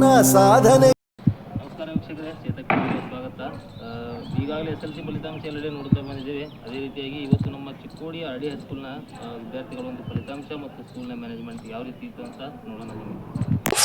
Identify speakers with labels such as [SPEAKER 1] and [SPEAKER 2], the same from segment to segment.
[SPEAKER 1] ಸಾಧನೆ.
[SPEAKER 2] ನಮಸ್ಕಾರ ವೀಕ್ಷಕರೇ, ಚೇತಕ್ ಸ್ವಾಗತ. ಈಗಾಗಲೇ ಎಸ್ ಎಲ್ ಸಿ ಫಲಿತಾಂಶ ಎಲ್ಲೆಡೆ ನೋಡ್ತಾ ಬಂದಿದ್ದೇವೆ. ಅದೇ ರೀತಿಯಾಗಿ ಇವತ್ತು ನಮ್ಮ ಚಿಕ್ಕೋಡಿ ಹಳ್ಳಿ ಹೈಸ್ಕೂಲ್ನ ವಿದ್ಯಾರ್ಥಿಗಳ ಒಂದು ಫಲಿತಾಂಶ ಮತ್ತು ಸ್ಕೂಲ್ನ ಮ್ಯಾನೇಜ್ಮೆಂಟ್ ಯಾವ ರೀತಿ ಇತ್ತು ಅಂತ ನೋಡೋಣ.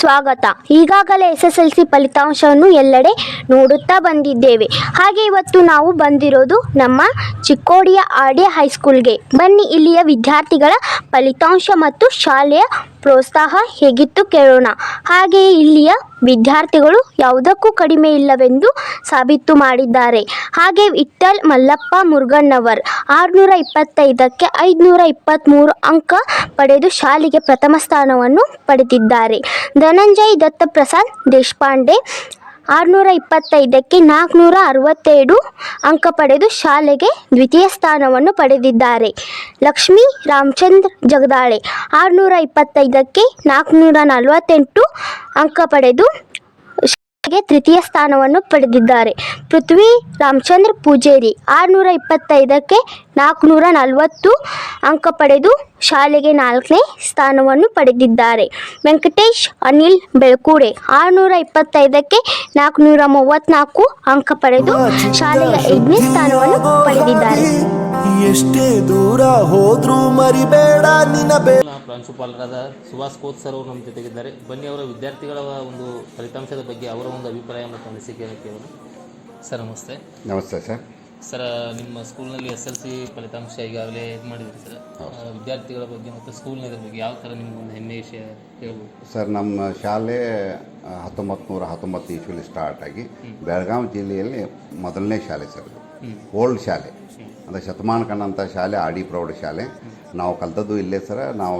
[SPEAKER 3] ಸ್ವಾಗತ. ಈಗಾಗಲೇ ಎಸ್ ಎಸ್ ಎಲ್ ಸಿ ಫಲಿತಾಂಶವನ್ನು ಎಲ್ಲೆಡೆ ನೋಡುತ್ತಾ ಬಂದಿದ್ದೇವೆ. ಹಾಗೆ ಇವತ್ತು ನಾವು ಬಂದಿರೋದು ನಮ್ಮ ಚಿಕ್ಕೋಡಿಯ ಆರ್ ಡಿ ಹೈಸ್ಕೂಲ್ಗೆ. ಬನ್ನಿ ಇಲ್ಲಿಯ ವಿದ್ಯಾರ್ಥಿಗಳ ಫಲಿತಾಂಶ ಮತ್ತು ಶಾಲೆಯ ಪ್ರೋತ್ಸಾಹ ಹೇಗಿತ್ತು ಕೇಳೋಣ. ಹಾಗೆಯೇ ಇಲ್ಲಿಯ ವಿದ್ಯಾರ್ಥಿಗಳು ಯಾವುದಕ್ಕೂ ಕಡಿಮೆ ಇಲ್ಲವೆಂದು ಸಾಬೀತು ಮಾಡಿದ್ದಾರೆ. ಹಾಗೆ ವಿಠಲ್ ಮಲ್ಲಪ್ಪ ಮುರುಗಣ್ಣವರ್ ಆರುನೂರ ಇಪ್ಪತ್ತೈದಕ್ಕೆ ಐದುನೂರ ಇಪ್ಪತ್ತ್ಮೂರು ಅಂಕ ಪಡೆದು ಶಾಲೆಗೆ ಪ್ರಥಮ ಸ್ಥಾನವನ್ನು ಪಡೆದಿದ್ದಾರೆ. ಧನಂಜಯ್ ದತ್ತಪ್ರಸಾದ್ ದೇಶಪಾಂಡೆ ಆರುನೂರ ಇಪ್ಪತ್ತೈದಕ್ಕೆ ನಾಲ್ಕುನೂರ ಅರವತ್ತೆರಡು ಅಂಕ ಪಡೆದು ಶಾಲೆಗೆ ದ್ವಿತೀಯ ಸ್ಥಾನವನ್ನು ಪಡೆದಿದ್ದಾರೆ. ಲಕ್ಷ್ಮೀ ರಾಮಚಂದ್ರ ಜಗದಾಳೆ ಆರುನೂರ ಇಪ್ಪತ್ತೈದಕ್ಕೆ ನಾಲ್ಕುನೂರ ನಲವತ್ತೆಂಟು ಅಂಕ ಪಡೆದು ತೃತೀಯ ಸ್ಥಾನವನ್ನು ಪಡೆದಿದ್ದಾರೆ. ಪೃಥ್ವಿ ರಾಮಚಂದ್ರ ಪೂಜೇರಿ ಆರುನೂರ ಇಪ್ಪತ್ತೈದಕ್ಕೆ ನಾಲ್ಕುನೂರ ನಲವತ್ತು ಅಂಕ ಪಡೆದು ಶಾಲೆಗೆ ನಾಲ್ಕನೇ ಸ್ಥಾನವನ್ನು ಪಡೆದಿದ್ದಾರೆ. ವೆಂಕಟೇಶ್ ಅನಿಲ್ ಬೆಳಕೂಡೆ ಆರುನೂರ ಇಪ್ಪತ್ತೈದಕ್ಕೆ ನಾಲ್ಕುನೂರ ಮೂವತ್ತ್ನಾಲ್ಕು ಅಂಕ ಪಡೆದು ಶಾಲೆಗೆ ಐದನೇ ಸ್ಥಾನವನ್ನು ಪಡೆದಿದ್ದಾರೆ.
[SPEAKER 1] ಎಷ್ಟೇ ದೂರ ಹೋದ್ರೂ ಮರಿಬೇಡ ನಿನ್ನ ಬೇಡ
[SPEAKER 2] ಸ್ಕೂಲ್ನ ಪ್ರಾಂಶುಪಾಲರಾದ ಸುಭಾಷ್ ಕೋತ್ ಸರ್ ಅವರು ನಮ್ಮ ಜೊತೆಗಿದ್ದಾರೆ. ಬನ್ನಿ ಅವರ ವಿದ್ಯಾರ್ಥಿಗಳ ಒಂದು ಫಲಿತಾಂಶದ ಬಗ್ಗೆ ಅವರ ಒಂದು ಅಭಿಪ್ರಾಯ ಮತ್ತು ಅನಿಸಿಕೆಯನ್ನು ಕೇಳೋಣ ಸರ್ ನಮಸ್ತೆ.
[SPEAKER 4] ನಮಸ್ತೆ ಸರ್.
[SPEAKER 2] ಸರ್ ನಿಮ್ಮ ಸ್ಕೂಲ್ನಲ್ಲಿ ಎಸ್ ಎಲ್ ಸಿ ಫಲಿತಾಂಶ ಈಗಾಗಲೇ ಇದು ಮಾಡಿದ್ರಿ ಸರ್. ವಿದ್ಯಾರ್ಥಿಗಳ ಬಗ್ಗೆ ಮತ್ತು ಸ್ಕೂಲ್ನ ಇದ್ರ ಬಗ್ಗೆ ಯಾವ ಥರ ನಿಮ್ಗೊಂದು ಹೆಮ್ಮೆ ವಿಷಯ ಹೇಳ್ಬೋದು?
[SPEAKER 4] ಸರ್ ನಮ್ಮ ಶಾಲೆ ಹತ್ತೊಂಬತ್ತು ನೂರ ಹತ್ತೊಂಬತ್ತು ಇಸ್ವಿಲಿ ಸ್ಟಾರ್ಟ್ ಆಗಿ ಬೆಳಗಾವಿ ಜಿಲ್ಲೆಯಲ್ಲಿ ಮೊದಲನೇ ಶಾಲೆ ಸರ್ ಓಲ್ಡ್ ಶಾಲೆ. ಅಂದರೆ ಶತಮಾನ ಕಂಡಂಥ ಶಾಲೆ ಆಡಿ ಪ್ರೌಢ ಶಾಲೆ. ನಾವು ಕಲ್ತದ್ದು ಇಲ್ಲೇ ಸರ. ನಾವು